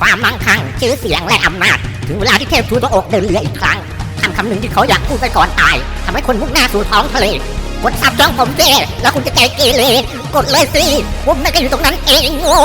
ความมั่งคั่งชื่อเสียงและอำนาจ ถึงเวลาที่เทพทูตพระอกเดินเรืออีกครั้งคำคำหนึ่งที่เขาอยากพูดไปก่อนตายทำให้คนมุ่งหน้าสู่ท้องทะเลกดซับจ้องผมเจแล้วคุณจะใจเกเรกดเลยสิผมนั่นก็อยู่ตรงนั้นเองโง่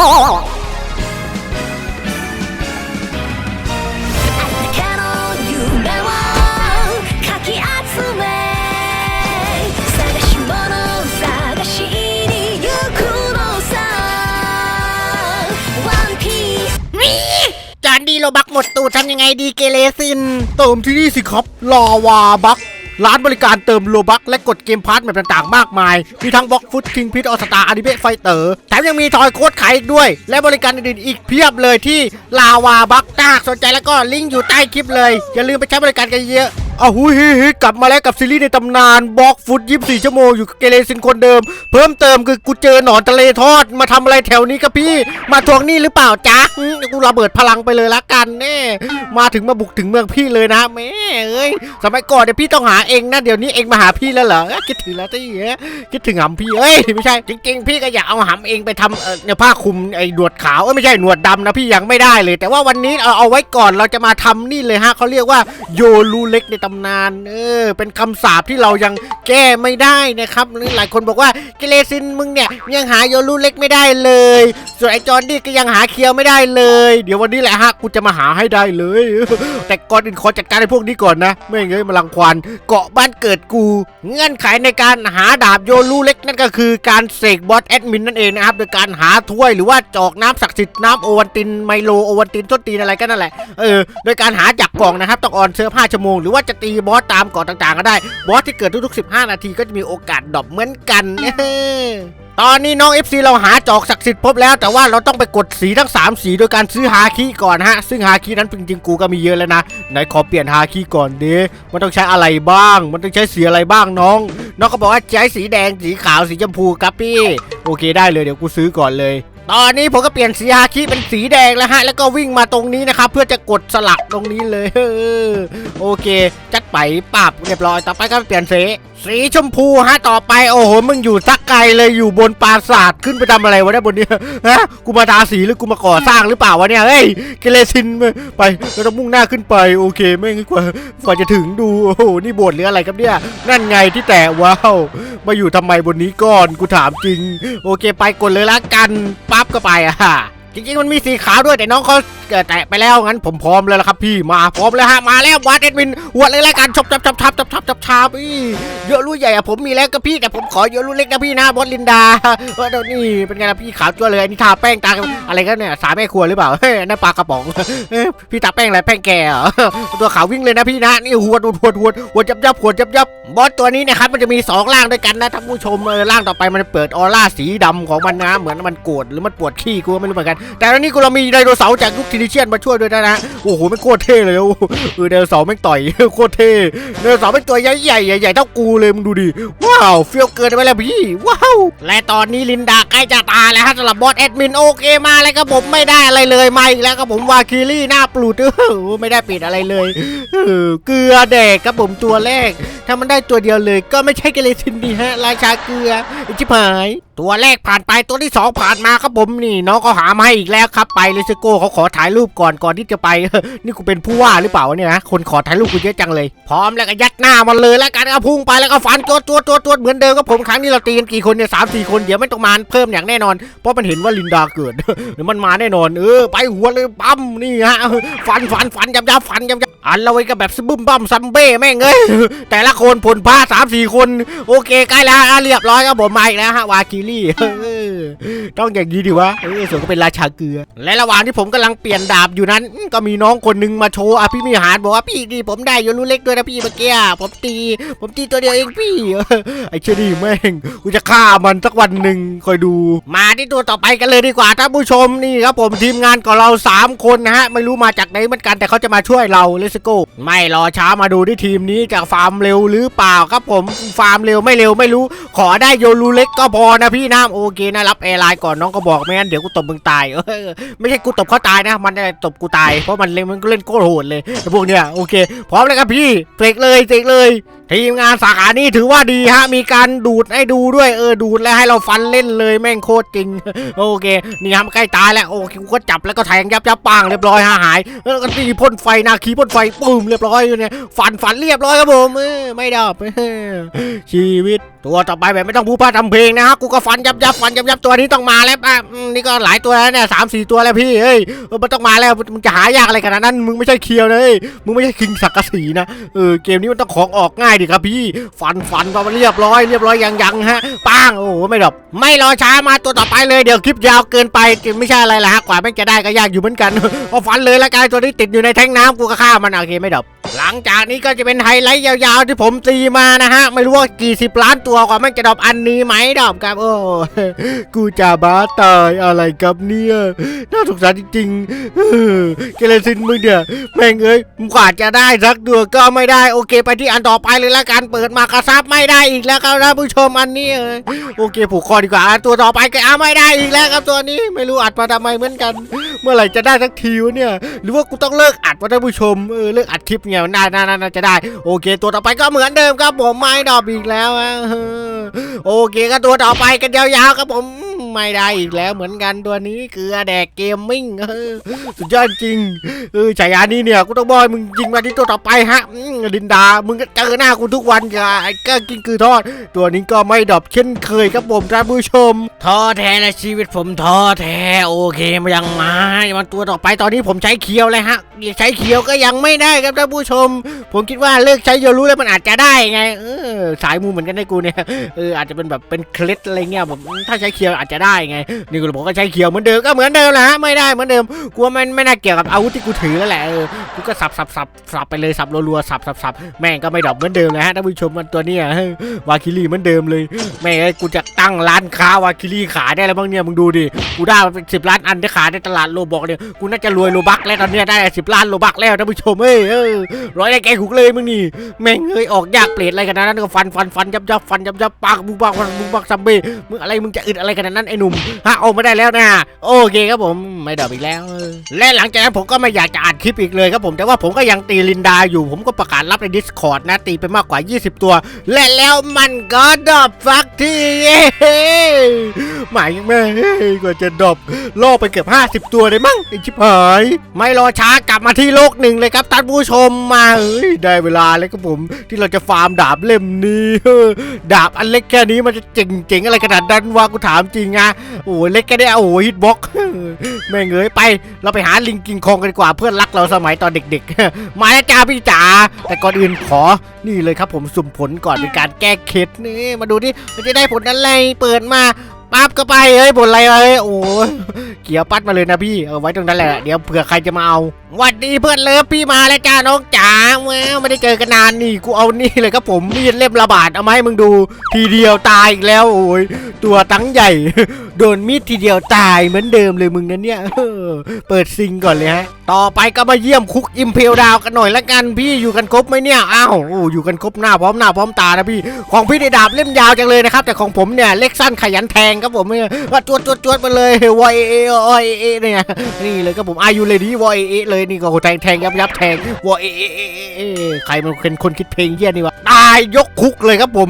ยังไงดีเกเรซิน เติมที่นี่สิครับลาวาบักร้านบริการเติมโลบักและกดเกมพาร์ทแบบต่างๆ มากมาย มีทั้งบล็อกฟุตคิงพิทออสตาอนิเมะไฟเตอร์แถมยังมีทอยโค้ดขายอีกด้วย และบริการอื่นๆอีกเพียบเลยที่ลาวาบักถ้าหากสนใจแล้วก็ลิงก์อยู่ใต้คลิปเลย อย่าลืมไปใช้บริการกันเยอะ อ้าวหุยเฮ้ยเฮ้ยกลับมาแล้วกับซีรีส์ในตำนานบล็อกฟุต24ชั่วโมงอยู่กับเกเรซินคนเดิม เพิ่มเติมคือกูเจอหนอนทะเลทอดมาทำอะไรแถวนี้ครับพี่ มาทวงนี้หรือเปล่าจ๊ะกูระเบิดพลังไปเลยละกันแน่มาถึงมาบุกถึงเมืองพี่เลยนะแม่เอ้ยสมัยก่อนเดี๋ยวพี่ต้องหาเองนะเดี๋ยวนี้เองมาหาพี่แล้วเหรอคิดถึงแล้วที่เอ้ยคิดถึงหำพี่เอ้ยไม่ใช่จริงๆ พี่ก็อยากเอาหำเองไปทำเนี่ยผ้าคลุมไอ้หนวดขาวเอ้ยไม่ใช่หนวดดำนะพี่ยังไม่ได้เลย แต่ว่าวันนี้เอาเอาไว้ก่อนเราจะมาทำนี่เลยฮะเขาเรียกว่าโยรูเล็กในตำนาน เออ เป็นคำสาปที่เรายังแก้ไม่ได้นะครับหลายคนบอกว่าเกเรซินมึงเนี่ยยังหาโยรูเล็กไม่ได้เลย ส่วนไอจอนดี้ก็ยังหาเคียวไม่ได้เลย เดี๋ยววันนี้แหละฮะกูจะมาหาให้ได้เลย แต่ก่อนอื่นขอจัดการไอ้พวกนี้ก่อนนะ ไม่เงั้นมาลังควานเกาะบ้านเกิดกู เงื่อนไขในการหาดาบโยรูเล็กนั่นก็คือการเสกบอสแอดมินนั่นเองนะครับโดยการหาถ้วยหรือว่าจอกน้ำศักดิ์สิทธิ์น้ำโอวันตินไมโลโอวันตินต้นตีนอะไรก็นั่นแหละเออโดยการหาจากกล่องนะครับต้องออนเซิร์ฟ5ชั่วโมงหรือว่าจะตีบอสตามเกาะต่างๆ ก็ได้ บอสที่เกิดทุกๆ 15 นาทีก็จะมีโอกาสดรอปเหมือนกันตอนนี้น้อง FC เราหาจอกศักดิ์สิทธิ์พบแล้วแต่ว่าเราต้องไปกดสีทั้ง 3 สีโดยการซื้อฮาคิก่อนฮะ ซึ่งฮาคินั้นจริงๆกูก็มีเยอะแล้วนะ ไหนขอเปลี่ยนฮาคิก่อนดิมันต้องใช้อะไรบ้าง มันต้องใช้สีอะไรบ้างน้อง น้องก็บอกว่าใช้สีแดงสีขาวสีชมพูครับพี่ โอเคได้เลยเดี๋ยวกูซื้อก่อนเลย ตอนนี้ผมก็เปลี่ยนสีฮาคิเป็นสีแดงแล้วฮะ แล้วก็วิ่งมาตรงนี้นะครับ เพื่อจะกดสลักตรงนี้เลยเออโอเค จัด ไปปับเรียบร้อยต่อไปก็เปลี่ยนสีสีชมพูฮะต่อไปโอ้โหมึงอยู่สักไกลเลยอยู่บนปราสาทขึ้นไปทำอะไรวะเนี่ยบนนี้ฮะกูมาทาสีหรือกูมาก่อสร้างหรือเปล่าวะเนี่ยเฮ้ยเกเรซินไปเราต้องมุ่งหน้าขึ้นไปโอเคไม่งั้นกว่ากว่าจะถึงดูโอ้โหนี่โบสถ์หรืออะไรครับเนี่ยนั่นไงที่แตะว้าวมาอยู่ทำไมบนนี้ก่อนกูถามจริง โอเคไปกดเลยละกันปั๊บก็ไปอะฮะจริงๆมันมีสีขาวด้วยแต่น้องเขาแตะไปแล้วงั้นผมพร้อมแล้วละครับพี่มาพร้อมแล้วฮะมาแล้ววัดเอ็ดวินหัวเลยละกันชบชับชับชับชับชับชับชับอีเยอะรู้ใหญ่อะผมมีแล้วก็พี่แต่ผมขอเยอะรู้เล็กนะพี่นะบอสลินดาเออเดี๋ยวนี่เป็นไงล่ะพี่ขาวจั่วเลยอันนี้ทาแป้งตาอะไรกันเนี่ยสาแม่ครัวหรือเปล่าเฮ้ยนั่นปลากระป๋องเอ้ยพี่ตาแป้งอะไรแป้งแก่เหรอตัวขาววิ่งเลยนะพี่นะนี่หัวดหัวดหัวดหัวดยับยับหัวดยับยับบอสตัวนี้นะครับมันจะมีสองร่างด้วยกันนะท่านผู้ชมเออร่างต่อไปมันเปิดออร่าสีดำของมันนะเหมือนมันโกรธหรือมันปวดขี้กูไม่รู้เหมือนกัน แต่ตอนนี้กูเรามีไดโนเสาร์จากยุคทินิเชียนมาช่วยด้วยนะนะโอ้โหไม่โคตรเท่เลยโอ้โหเออเดลเสาร์แม่ต่อยโคตรเท่เดลเสาร์แม่ตัวใหญ่ใหญ่ใหญ่เท่ากูเลยมึงดูดิว้าวเฟี้ยวเกินไปแล้วพี่ว้าวและตอนนี้ลินดาใก ล้จะตายแล้วฮะสำหรับบอสแอดมินโอเคมาแล้วครับผมไม่ได้อะไรเลยมาอีกแล้วครับผมวาคิลี่หน้าปลุดเออไม่ได้ปิดอะไรเลยเกลือแดกครับผมตัวแรก ถ้ามันได้ตัวเดียวเลย ก็ไม่ใช่เกเรซินดีฮะราชาเกลือไอชิบหายตัวแรกผ่านไปตัวที่สองผ่านมาครับผมนี่น้องก็หามาให้อีกแล้วครับไปเลสโก้เขาขอถ่ายรูปก่อนก่อนที่จะไป นี่กูเป็นผู้ว่าหรือเปล่าเนี่ยนะคนขอถ่ายรูปกูเยอะจังเลย พร้อมแล้วก็ยัดหน้ามันเลยแล้วกันก็พุ่งไปแล้วก็ฟันตัวตัวตัวตัวเหมือนเดิมครับผมครั้งนี้เราตีกันกี่คนเนี่ยสามสี่คนเดี๋ยวไม่ต้องมาเพิ่มอย่างแน่นอน เพราะมันเห็นว่าลินดาเกิดเดี๋ยวมันมาแน่นอน เออ ไปหัวเลยปั๊มนี่ฮะฟันฟันฟันยับยับฟันยับยับอันเราไว้ก็แบบซึบึมบัมซัมเบ้แม่งเอ้ยแต่ละคนผลพาสามสี่คน โอเคใกล้แล้วอะเรียบร้อยครับผมมาอีกแล้วฮะวากิลี่เออต้องอย่างนี้ดิวะเออส่วนก็เป็นราชาเกลือ และระหว่างที่ผมกำลังเปลี่ยนดาบอยู่นั้น ก็มีน้องคนหนึงมาโชว์อภิมิหารบอกว่าพี่ดีผมได้โยรู้เล็กด้วยนะพี่เมื่อกี้ผมตี ผมตีตัวเดียวเองพี่ไอ้เชอรี่แม่งกูจะฆ่ามันสักวันหนึ่งคอยดูมาที่ตัวต่อไปกันเลยดีกว่าท่านผู้ชมนี่ครับผมทีมงานของเราสามคนนะฮะ ไม่รู้มาจากไหนเหมือนกันแต่เขาจะมาช่วยเราเลสโกไม่รอช้ามาดูที่ทีมนี้จากฟาร์มเร็วหรือเปล่าครับผมฟาร์มเร็วไม่เร็วไม่รู้ ขอได้โยรูเล็กก็พอนะพี่นะโอเคนะรับแอร์ไลน์ก่อนน้องก็บอกไม่งั้นเดี๋ยวกูตบมึงตายเออไม่ใช่กูตบเขาตายนะ มันจะตบกูตายเพราะมันเล่นมันก็เล่นโคตรโหดเลยไอ้พวกเนี้ยโอเคพร้อมเลยครับพี่เสกเลยเสกเลยทีมงานสาขานี้ถือว่าดีฮะมีการดูดให้ดูด้วยเออดูดแล้วให้เราฟันเล่นเลยแม่งโคตรจริง โอเค นี่ครับใกล้ตายแล้ว โอเคกูก็จับแล้วก็แทงยับยับปังเรียบร้อยหาหาย แล้วก็ตีพ่นไฟนาคีพ่นไฟปุ้มเรียบร้อยอยู่เนี่ยฟันฟันเรียบร้อยครับผมเออไม่ดับชีวิตตัวต่อไปแบบไม่ต้องพูดพาทำเพลงนะฮะกูก็ฟันยับยับฟันยับยับตัวนี้ต้องมาแล้วอะนี่ก็หลายตัวแล้วเนี่ยสามสี่ตัวแล้วพี่เฮ้ยมันต้องมาแล้วมึงจะหายากอะไรขนาดนั้นมึงไม่ใช่เคียวเลยมึงไม่ใช่คิงสักกะสีนะเออเกมนี้มันต้องของออกง่ายดิครับพี่ ฟันฟันมันเรียบร้อยเรียบร้อยยังยังฮะป้างโอ้โหไม่ดับไม่รอช้ามาตัวต่อไปเลยเดี๋ยวคลิปยาวเกินไปไม่ใช่อะไรละฮะกว่าแม่งจะได้ก็ยากอยู่เหมือนกันเอาฟันเลยละกันตัวนี้ติดอยู่ในแท้งน้ำกูก็ฆ่ามันโอเคไม่ดับ หลังจากนี้ก็จะเป็นไฮไลท์ยาวๆที่ผมตีมานะฮะ ไม่รู้ว่ากี่สิบล้านตัวกว่าม่งจะดอปอันนี้ไหมดอปครับ โอ้กูจะบ้าตายอะไรครับเนี่ย น่าสงสารจริงๆเออเกเรซินมึงเนี่ยแม่งเอ้ยมกว่าจะได้สักตัวก็ไม่ได้โอเค ไปที่อันต่อไปเลยละกันเปิดมากระซับไม่ได้อีกแล้วครับท่านผู้ชมอันนี้เอ้ยโอเคผูกคอดีกว่าอันตัวต่อไปก็เอาไม่ได้อีกแล้วครับตัวนี้ไม่รู้อัดมาทำไมเหมือนกัน เมื่อไหร่จะได้สักทีวะเนี่ย หรือว่ากูต้องเลิกอัดวะท่านผู้ชมเออเลิกอัดคลิปเนี่ยน่าน่าน่าจะได้ โอเค ตัวต่อไปก็เหมือนเดิมครับผมไม่ดอบอีกแล้วโอเคก็ตัวต่อไปกันยาวๆครับผม ไม่ได้อีกแล้วเหมือนกันตัวนี้เกลือแดกเกมมิ่งเออสุดยอดจริงเออฉายานี้เนี่ยกูต้องบอยมึงยิงมาที่ตัวต่อไปฮะอดินดา มึงก็เจอหน้ากูทุกวันกับไอ้ก็กินคือทอด ตัวนี้ก็ไม่ดรอปเช่นเคยครับผมท่านผู้ชมท้อแท้และชีวิตผมท้อแท้โอเคมายังมามันตัวต่อไปตอนนี้ผมใช้เคียวเลยฮะใช้เคียวก็ยังไม่ได้ครับท่านผู้ชม ผมคิดว่าเลิกใช้โยรู้แล้วมันอาจจะได้ไงเออสายมูเหมือนกันได้กูเนี่ยเอออาจจะเป็นแบบเป็นเคล็ดอะไรเงี้ยแบบถ้าใช้เคียวอาจจะได้ไงนี่กูบอกก็ใช้เคียวเหมือนเดิมก็เหมือนเดิมแหละฮะไม่ได้เหมือนเดิมกูว่ามันไม่น่าเกี่ยวกับอาวุธที่กูถือแล้วแหละเออกูก็สับสับสับสับไปเลยสับรัวๆสับสับสับแม่งก็ไม่ดรอปเหมือนเดิมเลยฮะท่านผู้ชมมันตัวเนี้ยวาคิรีเหมือนเดิมเลยแม่งกูจะตั้งร้านค้าวาคิรีขายได้แล้วบ้างเนี่ยมึงดูดิกูได้เป็นสิบล้านอันที่ขายในตลาดโลบอกเนี่ยกูน่าจะรวยโลบักแล้วตอนเนี้ยได้สิบล้านโลบักแล้วท่านผู้ชมเอ้ยร้อยได้แกขุกเลยมึงนี่แม่งเอ้ยออกยากเปรตอะไรกันนะนั่นก็ฟันฟันฟันยับยับฟันยับยับปากมึงปากฟันมึงปากซัมเบ้มึงอะไรมึงจะอึดอะไรกันนั้นไอ้หนุ่มฮะออกมาได้แล้วนะโอเคครับผมไม่ดอปอีกแล้ว และหลังจากนั้นผมก็ไม่อยากจะอัดคลิปอีกเลยครับผมแต่ว่าผมก็ยังตีลินดาอยู่ ผมก็ประกาศรับใน Discord นะตีไปมากกว่า 20 ตัว และแล้วมันก็ดอปฟักทีเย้หมายแม่กว่าจะดอปล่อไปเกือบ50 ตัวเลยมั้งไอ้ชิบหายไม่รอช้ากลับมาที่โลกหนึ่งเลยครับท่านผู้ชมมาเอ้ยได้เวลาแล้วครับผมที่เราจะฟาร์มดาบเล่มนี้เฮ้ดาบอันเล็กแค่นี้มันจะเจ๋งๆอะไรขนาดนั้นวะกูถามจริงอะโอ้ยเล็กแค่นี้โอ้ฮิตบ็อกแม่งเอ้ยไป เราไปหาลิงกิงคองกันดีกว่าเพื่อนรักเราสมัยตอนเด็ก ๆ มาแล้วจ้าพี่จ๋าแต่ก่อนอื่นขอนี่เลยครับผมสุ่มผลก่อนเป็นการแก้เคล็ดนี่มาดูดิมันจะได้ผลอะไรเปิดมา ปั๊บก็ไปเฮ้ยบนอะไรเฮ้ยโอ้ยเกี่ยวปัดมาเลยนะพี่เอาไว้ตรงนั้นแหละเดี๋ยวเผื่อใครจะมาเอาหวัดดีเพื่อนเลิฟพี่มาแล้วจ้าน้องจ๋าแว้าวไม่ได้เจอกันนานนี่กูเอานี่เลยครับผมมีดเล่มระบาดเอามาให้มึงดู ทีเดียวตายอีกแล้วโอ้ยตัวตั้งใหญ่ โดนมีดทีเดียวตายเหมือนเดิมเลยมึงนั้นเนี่ยเปิดซิงก่อนเลยฮะ ต่อไปก็มาเยี่ยมคุกอิมเพลดาวกันหน่อยละกันพี่อยู่กันครบไหมเนี่ยอ้าวโอ้อยู่กันครบหน้าพร้อมหน้าพร้อมตานะพี่ ของพี่ได้ดาบเล่มยาวจังเลยนะครับ แต่ของผมเนี่ยเล็กสั้นขยันแทงครับผมเนี่ยว่าจวดจวดจวดมาเลยวอยเอวอยเอเนี่ยนี่เลยครับผมอายุเลยดีวอยเอเลยนี่ก็แทงแทงยับยับแทงวอยเอเอเอใครมันเป็นคนคิดเพลงเยี่ยนี่วะตายยกคุกเลยครับผม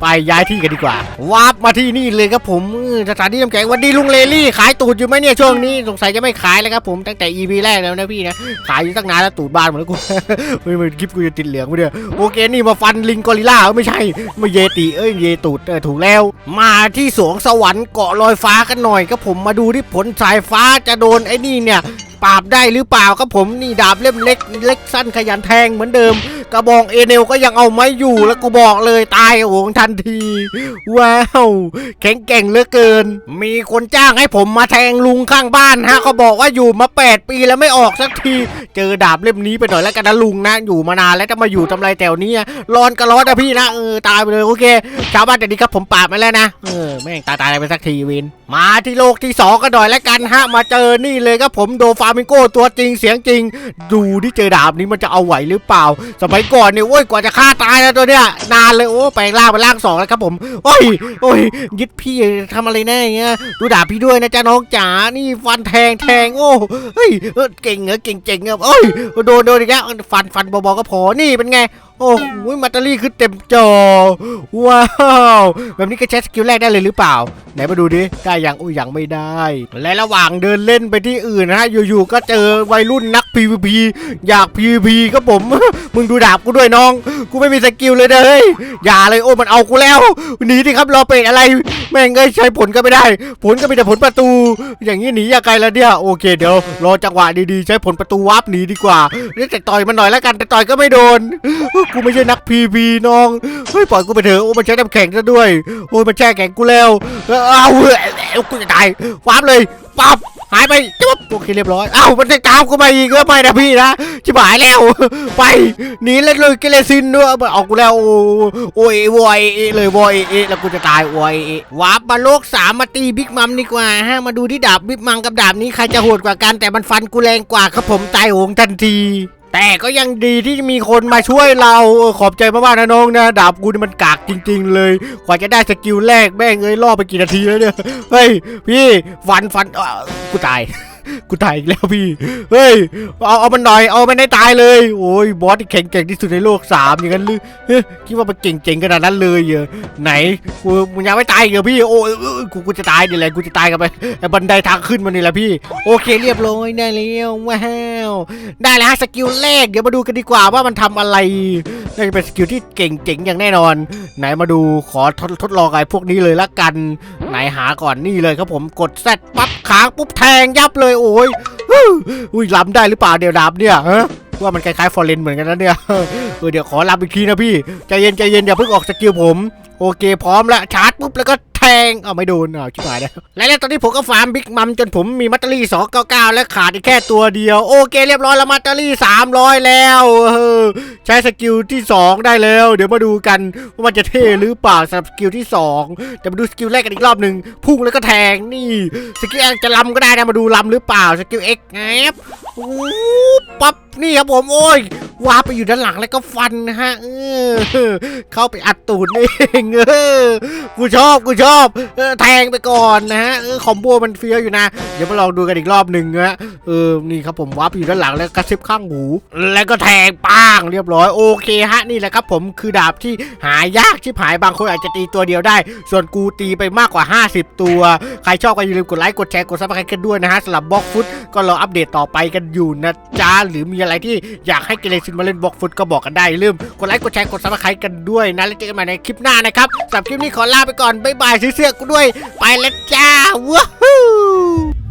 ไปย้ายที่กันดีกว่าวาร์ปมาที่นี่เลยครับผมอืมสถานที่น้ำแข็งวันดีลุงเลลี่ขายตูดอยู่ไหมเนี่ยช่วงนี้สงสัยจะไม่ขายแล้วครับผมตั้งแต่ EP แรกแล้วนะพี่นะขายอยู่ตั้งนานแล้วตูดบานหมดแล้วกูไม่ไม่คลิปกูจะติดเหลืองไปเดียโอเคนี่มาฟันลิงกอริล่าไม่ใช่มาเยติเอ้ยเยตูดเออถูกแล้ว มาที่สวงสวรรค์เกาะลอยฟ้ากันหน่อยครับผมมาดูที่ผลสายฟ้าจะโดนไอ้นี่เนี่ยปราบได้หรือเปล่าครับผมนี่ดาบเล่มเล็กเล็กสั้นขยันแทงเหมือนเดิม กระบองเอเนลก็ยังเอาไม่อยู่แล้วกูบอกเลยตายโหงทันที ว้าวแข็งแกร่งเหลือเกิน มีคนจ้างให้ผมมาแทงลุงข้างบ้านฮะเขาบอกว่าอยู่มา 8 ปีแล้วไม่ออกสักที เจอดาบเล่มนี้ไปหน่อยแล้วกันนะลุงนะอยู่มานานแล้วจะมาอยู่ทำไรแถวนี้ร้อนก็ร้อนนะพี่นะเออตายไปเลยโอเคชาวบ้านแต่นี้ครับผมปราบมาแล้วนะเออแม่งตายตายไปสักทีวิน มาที่โลกที่สองกันหน่อยแล้วกันฮะมาเจอนี่เลยครับผมโดฟามิงโกตัวจริงเสียงจริง ดูที่เจอดาบนี้มันจะเอาไหวหรือเปล่าสมัยก่อนเนี่ยโอ้ยกว่าจะฆ่าตายแล้วตัวเนี้ยนานเลยโอ้แปลงร่างเป็นร่างสองแล้วครับผมโอ้ยโอ้ยยึดพี่ทำอะไรแน่เงี้ยดูด่าพี่ด้วยนะจ๊ะน้องจ๋านี่ฟันแทงแทงโอ้เฮ้ยเออเก่งเหรอเก่งเจ๋งเหรอโอ้ยโดนโดนอีกแล้วฟันฟันเบาๆก็พอนี่เป็นไง โอ้โหแบตเตอรี่ขึ้นเต็มจอ ว้าว แบบนี้ก็ใช้สกิลแรกได้เลยหรือเปล่า ไหนมาดูดิ ได้ยังอุ้ยยังไม่ได้ และระหว่างเดินเล่นไปที่อื่นนะฮะ อยู่ๆ ก็เจอวัยรุ่นนัก PVP อยาก PVP ก็ผม มึงดูดาบกูด้วยน้อง กูไม่มีสกิลเลยเด้อยอย่าเลยโอ้มันเอากูแล้ว หนีดิครับรอเป็ดอะไร แม่งเอ้ยใช้ผลก็ไม่ได้ ผลก็มีแต่ผลประตู อย่างนี้หนียังไงละเนี่ยโอเคเดี๋ยวรอจังหวะดีๆ ใช้ผลประตูวาร์ปหนีดีกว่าเรียกแต่ต่อยมันหน่อยแล้วกันแต่ต่อยก็ไม่โดนกูไม่ใช่นัก PVP น้องเฮ้ยปล่อยกูไปเถอะโอ้มันใช้น้ำแข็งซะด้วยโอ้ยมันแช่แข็งกูแล้วเอาเว้ากูจะตายวาร์ปเลยปั๊บหายไปจุ๊บโอเคเรียบร้อยเอ้ามันจะตามกูมาอีกก็ไม่นะพี่นะชิบหายแล้วไปหนีเล่นเลยเกเรซินด้วยออกกูแล้วโอ้โอ้ยวอยเลยวอยเอแล้วกูจะตายวอยเอวาร์ปมาโลกสามมาตีบิ๊กมัมดีกว่าฮะมาดูที่ดาบบิ๊กมัมกับดาบนี้ใครจะโหดกว่ากันแต่มันฟันกูแรงกว่าครับผมตายโหงทันที แต่ก็ยังดีที่มีคนมาช่วยเราเออขอบใจมากๆนะน้องนะดาบกูนี่มันกากจริง ๆ เลย กว่าจะได้สกิลแรกแม่งเอ้ยล่อไปกี่นาทีแล้วเนี่ยเฮ้ยพี่ฟันฟันกูตาย กูตายอีกแล้วพี่ เฮ้ย เอาเอามันหน่อย เอามันให้ตายเลย โอ้ยบอสที่แข็งแกร่งที่สุดในโลกสามอย่างนั้นหรือคิดว่ามันเก่งๆขนาดนั้นเลยเหรอไหน กูมึงยังไม่ตายอีกเหรอพี่ โอ้ยกูกูจะตายนี่แหละ กูจะตายกันไปไอ้บันไดทางขึ้นมานี่แหละพี่ โอเคเรียบร้อยได้แล้วว้าวได้แล้วฮะสกิลแรก เดี๋ยวมาดูกันดีกว่าว่ามันทำอะไรน่าจะเป็นสกิลที่เก่งเจ๋งอย่างแน่นอน ไหนมาดูขอทดทดลองไอ้พวกนี้เลยละกัน ไหนหาก่อนนี่เลยครับผมกดแซดปั๊บค้างปุ๊บแทงยับเลยโอ้ยฮู้อุ้ยล้ำได้หรือเปล่าเดี๋ยวดาบเนี่ยฮะว่ามันคล้ายๆฟอร์เรนเหมือนกันนะเนี่ยเออเดี๋ยวขอรับอีกทีนะพี่ ใจเย็นใจเย็นอย่าเพิ่งออกสกิลผม โอเคพร้อมแล้วชาร์จปุ๊บแล้วก็ งเอาไม่โดนอ้าวชิบหายแล้วและแล้วตอนนี้ผมก็ฟาร์มบิ๊กมัมจนผมมีมัตเตอรี่299 และขาดอีกแค่ตัวเดียว โอเคเรียบร้อยแล้วมัตเตอรี่ 300 แล้วใช้สกิลที่ 2 ได้แล้ว เดี๋ยวมาดูกันว่ามันจะเท่หรือเปล่าสำหรับสกิลที่2เดี๋ยวมาดูสกิลแรกกันอีกรอบหนึ่งพุ่งแล้วก็แทงนี่สกิลแรกจะลำก็ได้นะมาดูลำหรือเปล่าสกิล X แงบอู้ปั๊บนี่ครับผมโอ้ย วาไปอยู่ด้านหลังแล้วก็ฟันนะฮะเออเข้าไปอัดตูดเองเออกูชอบกูชอบเออแทงไปก่อนนะฮะเออคอมโบมันเฟี้ยวอยู่นะ เดี๋ยวมาลองดูกันอีกรอบหนึ่งนะเออนี่ครับผมวาไปอยู่ด้านหลังแล้วกระซิบข้างหู แล้วก็แทงป้างเรียบร้อยโอเคฮะนี่แหละครับผมคือดาบที่หายากชิบหายบางคนอาจจะตีตัวเดียวได้ ส่วนกูตีไปมากกว่า 50 ตัว ใครชอบก็อย่าลืมกดไลค์กดแชร์กดซับสไครต์กันด้วยนะฮะสำหรับบล็อกฟุตก็รออัปเดตต่อไปกันอยู่นะจ๊ะหรือมีอะไรที่อยากให้เกเรชินมาเล่นบล็อกฟุตก็บอกกันได้ลืมกดไลค์กดแชร์กดซับสไครต์กันด้วยนะแล้วเจอกันใหม่ในคลิปหน้านะครับสำหรับคลิปนี้ขอลาไปก่อนบ๊ายบายซื้อเสื้อกูด้วย ไปแล้วจ้าว้าว